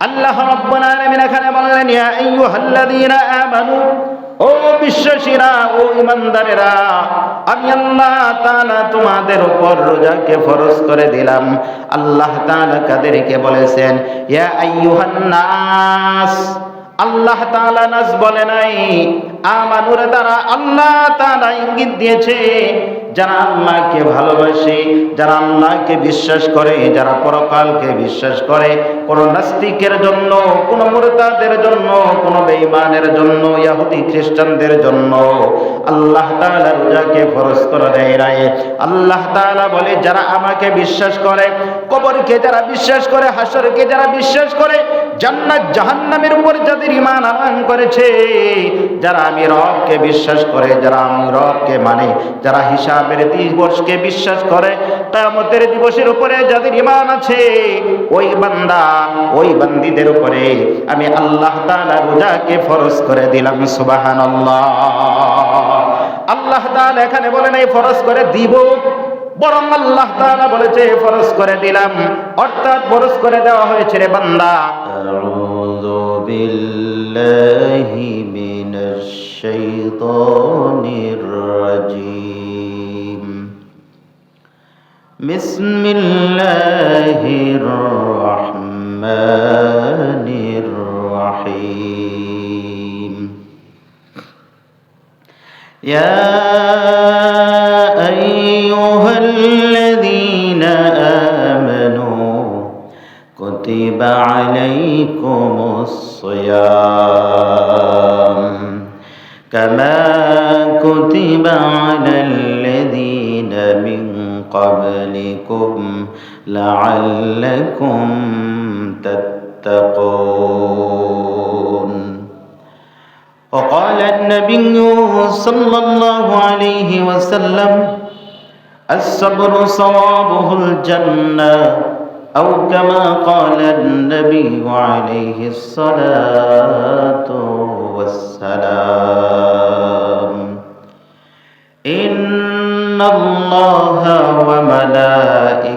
আল্লাহ রব্বুল আলামিন এখানে বললেন, ইয়া আইয়ুহাল্লাযীনা আমানু, ও বিশ্বাসীরা, ও ইমানদারেরা আমি আল্লাহ তাআলা তোমাদের উপর রোজাকে ফরজ করে দিলাম। আল্লাহ তাআলা কাদেরকে বলেছেন, ইয়া আইয়ুহান নাস আল্লাহ তাআলা নাস বলে নাই, আমানুর দ্বারা আল্লাহ তাআলা ইঙ্গিত দিয়েছে, যারা আল্লাহকে ভালোবাসে, যারা আল্লাহকে বিশ্বাস করে, যারা পরকালকে বিশ্বাস করে, কোন নাস্তিকের জন্য, কোন মুরতাদের জন্য, কোন বেঈমানের জন্য ইহুদি খ্রিস্টানদের জন্য আল্লাহ তাআলা রোজাকে ফরজ করে দেয় রায় আল্লাহ তাআলা বলে, যারা আমাকে বিশ্বাস করে, কবরকে যারা বিশ্বাস করে, হাসরকে যারা বিশ্বাস করে জান্নাত জাহান্নামের উপর যাদের ইমান আনয়ন করেছে, যারা আমি রবকে বিশ্বাস করে, যারা আমি রবকে মানে যারা হিসাবের দিবসকে বিশ্বাস করে, কিয়ামতের দিবসের উপরে যাদের ঈমান আছে, ওই বান্দা, ওই বান্দীদের উপরে আমি আল্লাহ তাআলা রোজাকে ফরজ করে দিলাম, সুবহানাল্লাহ। আল্লাহ তাআলা এখানে বলেন, এই ফরজ করে দিব বরং আল্লাহ তাআলা বলেছে, ফরজ করে দিলাম। অর্থাৎ ফরজ করে দেওয়া হয়েছে রে বান্দা। আউযু বিল্লাহি মিনাশ শাইতানির রাজীম। বিসমিল্লাহির রাহমানির রাহিম। ইয়া تتقون. وقال النبي صلى الله عليه وسلم الصبر صوابه الجنة أو كما قال النبي عليه الصلاة والسلام. إن الله وملائكته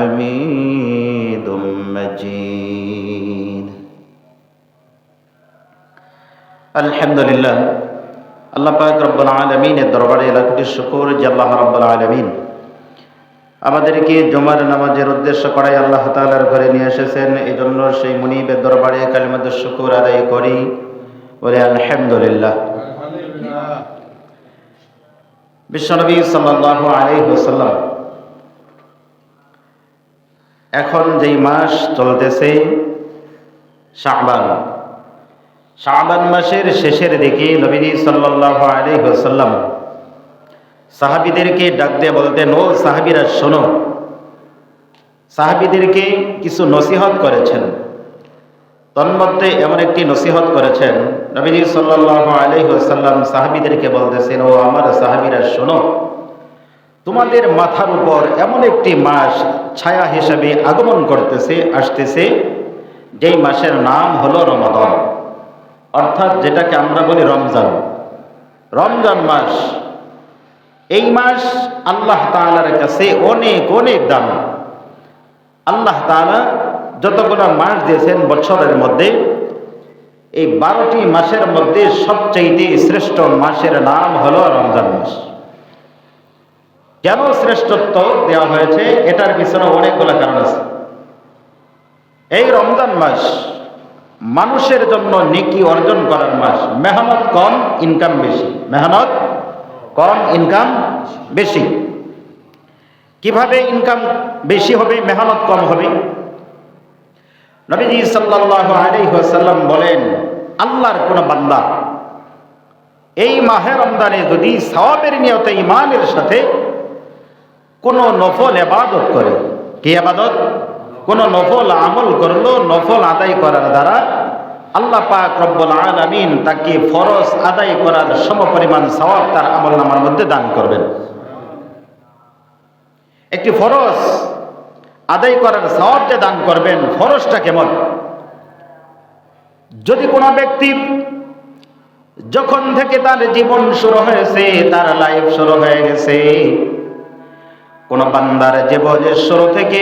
حميد مجيد আলহামদুলিল্লাহ আল্লাহ পাক রব্বুল আলমিনের দরবারে লাখটি শুকুর যে আল্লাহ রব্বুল আলমিন আমাদেরকে জমার নামাজের উদ্দেশ্য করাই আল্লাহ তাআলার ঘরে নিয়ে এসেছেন এই জন্য সেই মুনিবের দরবারে কালিমাদের শুকুর আদায় করি বলে আলহামদুলিল্লাহ বিশ্বনবী সাল্লাল্লাহু আলাইহি ওয়াসাল্লাম এখন যেই মাস চলতেছে, শাবান। শাবান মাসের শেষের দিকে নবীজি সাল্লাল্লাহু আলাইহি ওয়াসাল্লাম সাহাবীদেরকে ডাক দিয়ে বলতেন, ও সাহাবীরা, শোনো। সাহাবীদেরকে কিছু নসিহত করেছেন। তন্মধ্যে এমন একটি নসিহত করেছেন, নবীজি সাল্লাল্লাহু আলাইহি ওয়াসাল্লাম সাহাবীদেরকে বলতেছেন, ও আমার সাহাবীরা, শোনো। তোমাদের মাথার উপর এমন একটি মাস ছায়া হিসেবে আগমন করতেছে, আসতেছে, যেই মাসের নাম হলো রমাদন। অর্থাৎ যেটাকে আমরা বলি রমজান। রমজান মাস, এই মাস আল্লাহ তাআলার কাছে অনেক অনেক দাম। আল্লাহ তাআলা যতগুলো মাস দিয়েছেন বছরের মধ্যে, এই বারোটি মাসের মধ্যে সবচাইতে শ্রেষ্ঠ মাসের নাম হলো রমজান মাস। কেন শ্রেষ্ঠত্ব দেওয়া হয়েছে? এটার পিছনে অনেকগুলো কারণ আছে। এই রমজান মাস মানুষের জন্য নেকি অর্জন করার মাস। মেহনত কম ইনকাম বেশি। মেহনত কম ইনকাম বেশি। কীভাবে ইনকাম বেশি হবে, মেহনত কম হবে? নবীজি সাল্লাল্লাহু আলাইহি ওয়াসাল্লাম বলেন, আল্লাহর কোন বান্দা এই মাহে রমদানে যদি সওয়াবের নিয়তে ইমানের সাথে কোন নফল এবাদত করে। কি এবাদত কোন নফল আমল করল নফল আদায় করার দ্বারা আল্লাহ পাক রব্বুল আলামিন তাকে ফরজ আদায় করার সমপরিমাণ সওয়াব তার আমল নামার মধ্যে দান করবেন। একটি ফরজ আদায় করার সওয়াব যে দান করবেন, ফরজটা কেমন? যদি কোনো ব্যক্তির যখন থেকে তার জীবন শুরু হয়েছে, তার লাইফ শুরু হয়ে গেছে কোন বান্দার জীবনের শুরু থেকে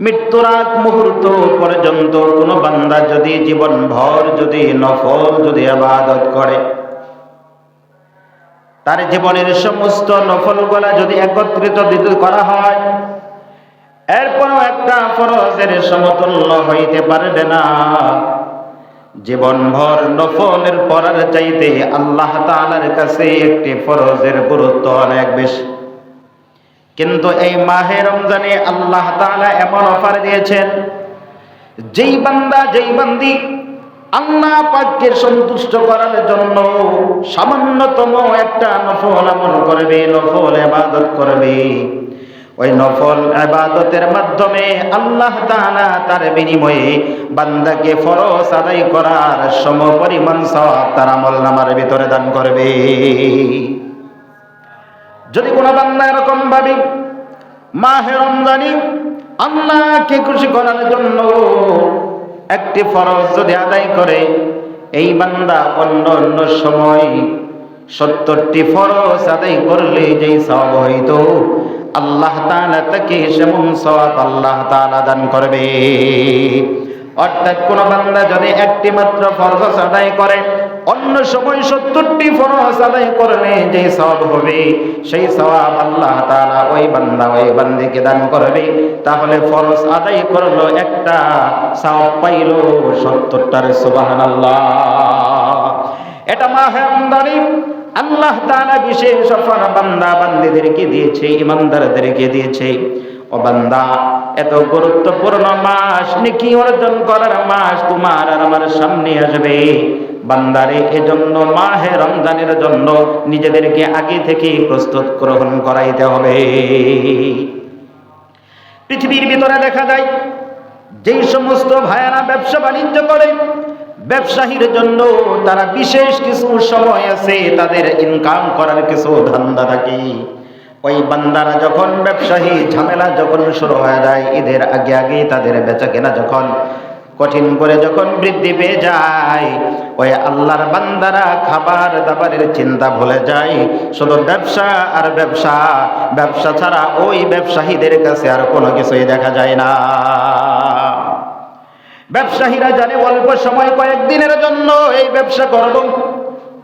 মৃত্যুর আগ মুহূর্ত পর্যন্ত কোন বান্দা যদি জীবন ভর যদি নফল, যদি আবাদত করে, তার জীবনের সমস্ত নফল গলা যদি একত্রিত করা হয়, এরপরও একটা ফরজের সমতুল্য হইতে পারবে না। জীবনভর নফলের পড়ার চাইতে আল্লাহ তাআলার কাছে একটি ফরজের গুরুত্ব অনেক বেশি। কিন্তু এই মাহে রমজানে আল্লাহ এমন অফার দিয়েছেন, যেই বান্দা, যেই বান্দি আল্লাহ পাককে সন্তুষ্ট করার জন্য সামান্যতম একটা নফল আমল করবে, নফল ইবাদত করবে। ওই নফল ইবাদতের মাধ্যমে আল্লাহ তাআলা তার বিনিময়ে বান্দাকে ফরজ আদায় করার সম পরিমাণ সওয়াব তার আমল নামার ভিতরে দান করবে। যদি কোনো বান্দা এরকম ভাবে মাহে রমজানি, আল্লাহকে খুশি করার জন্য একটি ফরজ যদি আদায় করে, এই বান্দা অন্য অন্য সময় সত্তরটি ফরজ আদায় করলে যেই সব হইতো, আল্লাহ তাকে সেমন সওয়াব আল্লাহ তাআলা দান করবে। অর্থাৎ কোন বান্দা যদি একটি মাত্র ফরজ আদায় করে, অন্য সময় সত্তরটি ফরজ আদায় করলে যে সব হবে, সেই সওয়াব আল্লাহ তাআলা ওই বান্দা ওই বান্দিকে দান করবে। তাহলে ফরজ আদায় করল একটা, সওয়াব পাইলো সত্তরটার, সুবহানাল্লাহ। এটা মাহে রমজানি আল্লাহ তাআলা বিশেষ বান্দা বান্দিদেরকে দিয়েছে, ইমানদারদেরকে দিয়েছে। ও বান্দা এত গুরুত্বপূর্ণ মাস, নেকি অর্জন করার মাস তোমার আর আমার সামনে আসবে। বান্দারে, এজন্য মাহে রমজানের জন্য নিজেদেরকে আগে থেকে প্রস্তুত গ্রহণ করাইতে হবে। পৃথিবীর ভিতরে দেখা যায়, যেই সমস্ত ভাইয়ারা ব্যবসা বাণিজ্য করে, ব্যবসায়ীর জন্য তারা বিশেষ কিছু সময় আছে, তাদের ইনকাম করার কিছু ধান্দা থাকে। ওই বান্দারা যখন ব্যবসায়ী ঝামেলা যখন শুরু হয়ে যায়, ঈদের আগে আগে তাদের বেচা কেনা যখন কঠিন করে যখন বৃদ্ধি পেয়ে যায়, ওই আল্লাহর বান্দারা খাবার দাবারের চিন্তা ভুলে যায়। শুধু ব্যবসা আর ব্যবসা ব্যবসা ছাড়া ওই ব্যবসায়ীদের কাছে আর কোনো কিছুই দেখা যায় না। ব্যবসায়ীরা জানে অল্প সময় কয়েকদিনের জন্য এই ব্যবসা করব।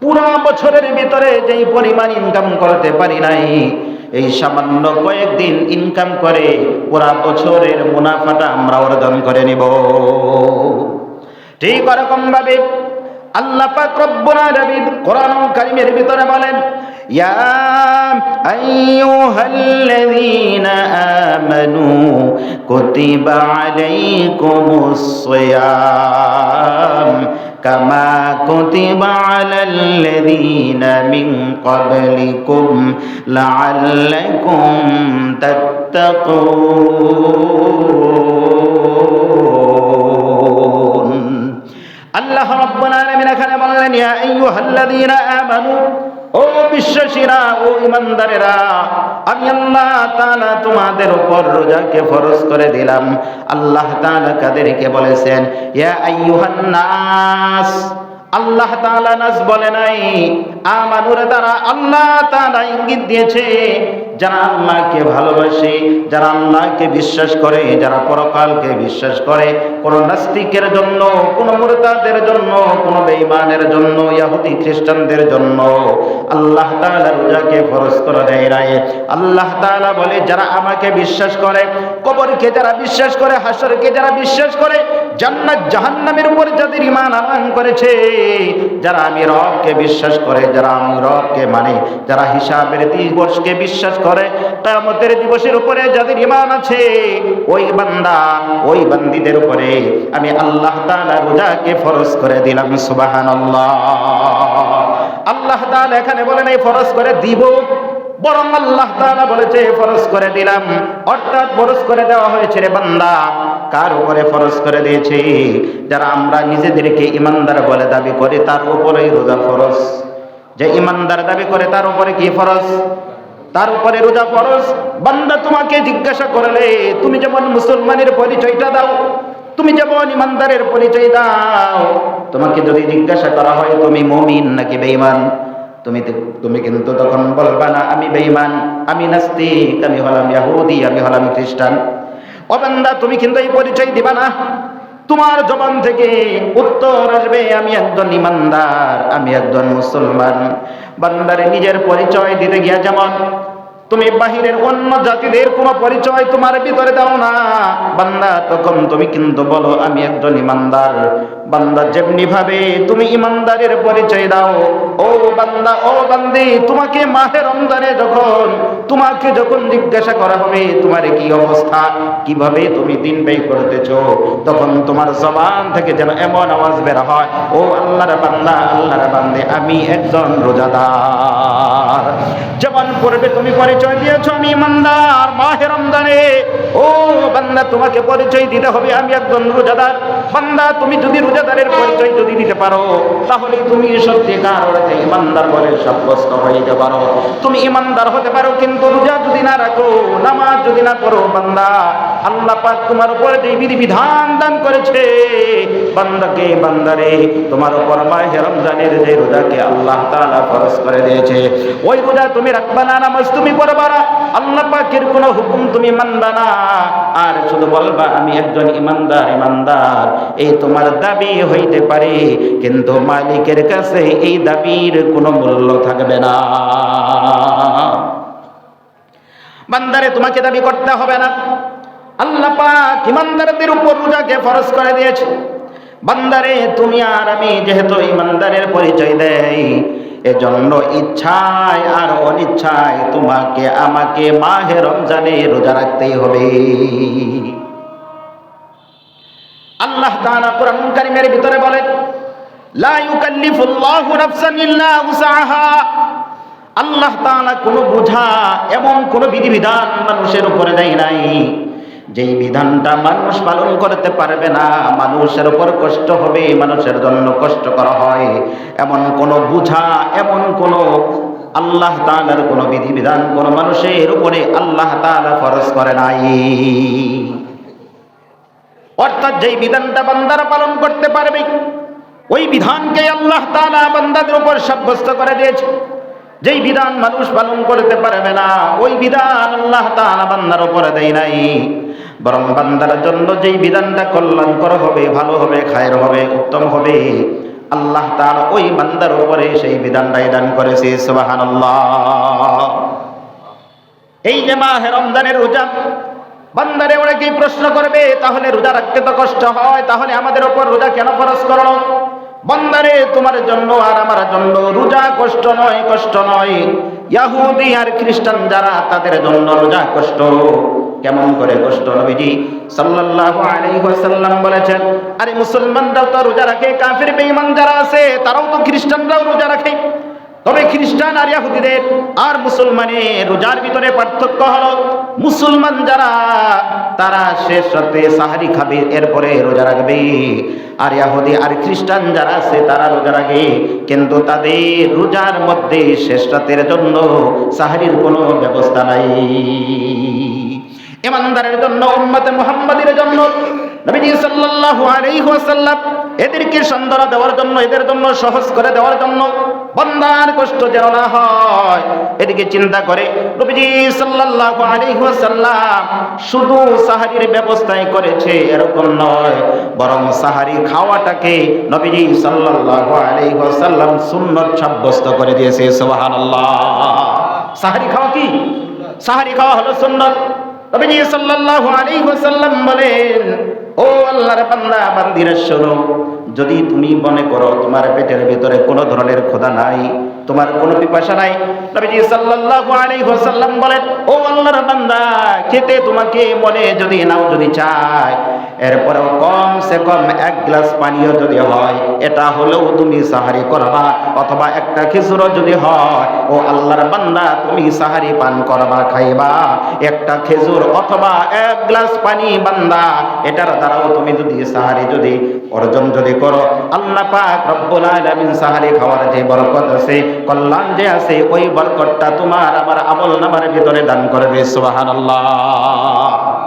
পুরা বছরের ভিতরে যেই পরিমাণ ইনকাম করতে পারি নাই এই সামান্য কয়েকদিন ইনকাম করে পুরা বছরের মুনাফাটা আমরা অর্জন করে নিব। ঠিক ওরকম ভাবে আল্লাহ পাক রব্বুল আলামিন কোরআন কারীমের ভিতরে বলেন, ইয়া আইয়ুহাল্লাযীনা আমানু কুতিবা আলাইকুমুস সিয়াম। কামা কুতিবা আলাল্লাযীনা মিন ক্বাবলিকুম লাআল্লাকুম তাত্তাকুন আল্লাহ রাব্বুল আলামিন এখানে বললেন, ইয়া আইয়ুহাল্লাযীনা আমানু ও বিশ্বাসীরা, ও ইমানদারেরা, আমি আল্লাহ তাআলা তোমাদের উপর রোজাকে ফরজ করে দিলাম। আল্লাহ তাআলা কাদেরকে বলেছেন, ইয়া আইয়ুহান নাস। আল্লাহ তাআলা নাস বলে নাই। আমানুর দ্বারা আল্লাহ তাআলা ইঙ্গিত দিয়েছে যারা আল্লাহকে ভালোবাসে, যারা আল্লাহকে বিশ্বাস করে, যারা পরকালকে বিশ্বাস করে, কোন নাস্তিকের জন্য, কোন মুরতাদের জন্য, কোন বেঈমানের জন্য ইহুদি খ্রিস্টানদের জন্য আল্লাহ তাআলা রোজাকে ফরজ করে দেয় নাই। আল্লাহ তাআলা বলে, যারা আমাকে বিশ্বাস করে, কবরকে যারা বিশ্বাস করে, হাসরকে যারা বিশ্বাস করে, জান্নাত জাহান্নামের উপর যাদের ঈমান আনয়ন করেছে, যারা আমি রবকে বিশ্বাস করে, যারা আমি রবকে মানে যারা হিসাবের দিবসকে বিশ্বাস করে কিয়ামতের দিবসের উপরে যাদের ঈমান আছে, ওই বান্দা, ওই বান্দীদের উপরে আমি আল্লাহ তাআলা রোজাকে ফরজ করে দিলাম, সুবহানাল্লাহ। আল্লাহ তাআলা এখানে বলেন, এই ফরজ করে দিব। বরং আল্লাহ তাআলা বলেছে ফরজ করে দিলাম। অর্থাৎ ফরজ করে দেওয়া হয়েছে রে বান্দা। কার উপরে ফরজ করে দিয়েছে? যারা আমরা নিজেদেরকে ইমানদার বলে দাবি করি, তার উপরেই রোজা ফরজ। যে ইমানদার দাবি করে, তার উপরে কি ফরজ? তার উপরে রোজা ফরজ। বান্দা তোমাকে জিজ্ঞাসা করলে, তুমি যেমন মুসলমানের পরিচয়টা দাও, তুমি যেমন ইমানদারের পরিচয় দাও, তোমাকে যদি জিজ্ঞাসা করা হয়, তুমি মমিন নাকি বেঈমান? তুমি তুমি কিন্তু তখন বলবা না, আমি বেঈমান, আমি নাস্তিক, আমি হলাম ইয়াহুদি, আমি হলাম খ্রিস্টান। ও বান্দা, তুমি কিন্তু এই পরিচয় দিবা না। তোমার জবান থেকে উত্তর আসবে, আমি একজন ইমানদার, আমি একজন মুসলমান। বান্দারে নিজের পরিচয় দিতে গিয়া যেমন তুমি বাহিরের অন্য জাতিদের কোনো পরিচয় তোমার ভিতরে দাও না। বান্দা, তখন তুমি কিন্তু বলো, আমি একজন ইমানদার। বান্দা যেমনি ভাবে তুমি ইমানদারের পরিচয় দাও, ও বান্দা, ও বান্দি, তোমাকে মাহে রমজানে যখন, তোমাকে যখন জিজ্ঞাসা করা হবে, তোমার কি অবস্থা? কীভাবে তুমি দিন ব্যয় করতেছো? তখন তোমার জবান থেকে যেন এমন আওয়াজ বের হয়, ও আল্লাহর বান্দা, আল্লাহর বান্দে, আমি একজন রোজাদার। যেমন পূর্বে তুমি পরিচয় দিয়েছ আমি ইমানদার, মাহে রমজানে। ও বান্দা, তোমাকে পরিচয় দিতে হবে, আমি একজন রোজাদার। বান্দা, তুমি যদি রোজাদারের পরিচয় যদি দিতে পারো, তাহলে তুমি সত্যিকার অর্থে ইমানদার বলে সাব্যস্ত হয়ে যেতে পারো। তুমি ইমানদার হতে পারো, কিন্তু রোজা যদি না রাখো, নামাজ যদি না করো বান্দা আল্লাহ পাক তোমার উপরে যে বিধি বিধান দান করেছে, বান্দাকে, বান্দারে, তোমার উপর মাহে রমজানের যে রোজাকে আল্লাহ তাআলা ফরজ করে দিয়েছে। ওই রোজা তুমি রাখবা না, নামাজ তুমি পড়বা না, আল্লাহ পাকের কোনো হুকুম তুমি মানবা না। আর শুধু বলবা, আমি একজন ইমানদার ইমানদার, এই তোমার দাবি হইতে পারে, কিন্তু মালিকের কাছে এই দাবির কোনো মূল্য থাকবে না। বান্দারে, তোমাকে দাবি করতে হবে না। আল্লাহ পাক ইমানদারদের উপর রোজাকে ফরজ করে দিয়েছে। বান্দারে, তুমি আর আমি যেহেতু ইমানদারের পরিচয় দেই, এজন্য ইচ্ছায় আর অনিচ্ছায় তোমাকে, আমাকে মাহে রমজানে রোজা রাখতেই হবে। আল্লাহ তাআলা কোরআন কারীমের ভিতরে বলেন, লা ইউকাল্লিফুল্লাহু নাফসান ইল্লা উসাহা আল্লাহ তাআলা কোনো বোঝা, এমন কোনো বিধিবিধান মানুষের উপরে দেয় নাই। যেই বিধানটা মানুষ পালন করতে পারবে না, মানুষের উপর কষ্ট হবে, মানুষের জন্য কষ্ট করা হয়। এমন কোনো বুঝা, এমন কোনো আল্লাহ তাআলার কোনো বিধিবিধান কোনো মানুষের উপরে আল্লাহ তাআলা ফরজ করে নাই। অর্থাৎ যেই বিধানটা বান্দারা পালন করতে পারবে, ওই বিধানকে আল্লাহ তালা বান্দাদের উপর সাব্যস্ত করে দিয়েছে। যেই বিধান মানুষ পালন করতে পারবে না, ওই বিধান আল্লাহ তাআলা বান্দার উপরে দেয় নাই। বরং বান্দার জন্য যেই বিধানটা কল্যাণকর হবে, ভালো হবে, খায়ের হবে, উত্তম হবে, আল্লাহ তার ওই বান্দার উপরে সেই বিধানটাই দান করেছে, সুবহানাল্লাহ। এই যে মাহে রমজানের রোজা, বান্দারে অনেকেই প্রশ্ন করবে, তাহলে রোজা রাখতে তো কষ্ট হয়, তাহলে আমাদের ওপর রোজা কেন খরচ করো বান্দারে, তোমার জন্য আর আমার জন্য রোজা কষ্ট নয় কষ্ট নয়। ইয়াহুদি আর খ্রিস্টান যারা, তাদের জন্য রোজা কষ্ট। কেমন করে কষ্ট নবীজি সাল্লাল্লাহু আলাইহি ওয়াসাল্লাম বলেছেন, আরে মুসলমানরাও তো রোজা রাখে, কাফির, বেঈমান যারা আছে, তারাও তো খ্রিস্টানরাও রোজা রাখে। তবে খ্রিস্টান আর ইহুদিদের আর মুসলমানের রোজার ভিতরে পার্থক্য হলো, মুসলমান যারা, তারা শেষ রাতে সাহারি খাবে, এরপরে রোজা রাখবে। আর ইহুদি আর খ্রিস্টান যারা আছে, তারা রোজা রাখে। কিন্তু তাদের রোজার মধ্যে শেষ রাতের জন্য সাহারির কোনো ব্যবস্থা নাই। ইমানদারের জন্য, উম্মতে মুহাম্মাদের জন্য। নবীজি সাল্লাল্লাহু আলাইহি ওয়াসাল্লাম এদেরকে সন্ধান দেওয়ার জন্য, এদের জন্য, সহজ করে দেওয়ার জন্য বন্দার কষ্ট যেন না হয়। এদিকে চিন্তা করে, নবীজি সাল্লাল্লাহু আলাইহি ওয়াসাল্লাম শুধু সাহারির ব্যবস্থাই করেছে, এরকম নয়। বরং সাহারি খাওয়াটাকে নবীজি সাল্লাল্লাহু আলাইহি ওয়াসাল্লাম সুন্নাত সাব্যস্ত করে দিয়েছে, সুবহানাল্লাহ। সাহারি খাওয়া কি? সাহারি খাওয়া হলো সুন্নাত। যদি তুমি মনে করো তোমার পেটের ভিতরে কোনো ধরনের খোদা নাই তোমার কোনো পিপাসা নাই? নবীজি সাল্লাল্লাহু আলাইহি ওয়াসাল্লাম বলেন, ও আল্লাহর বান্দা, খেতে তোমাকে মনে যদি নাও যদি চায়, এরপরেও কম সে কম এক গ্লাস পানীয় যদি হয়, এটা হলেও তুমি সাহারি করবা অথবা একটা খেজুরও যদি হয়, ও আল্লাহর বান্দা, তুমি সাহারি পান করবা, খাইবা। একটা খেজুর অথবা এক গ্লাস পানি বান্দা, এটার দ্বারাও তুমি যদি সাহারি যদি অর্জন যদি করো, আল্লাহ পাক রব্বুল আলামিন সাহারি খাওয়ার যে বরকত আছে কল্যাণ যে আছে ওই বরকতটা তোমার আমার আমল নামার ভিতরে দান করবে সুবহানাল্লাহ।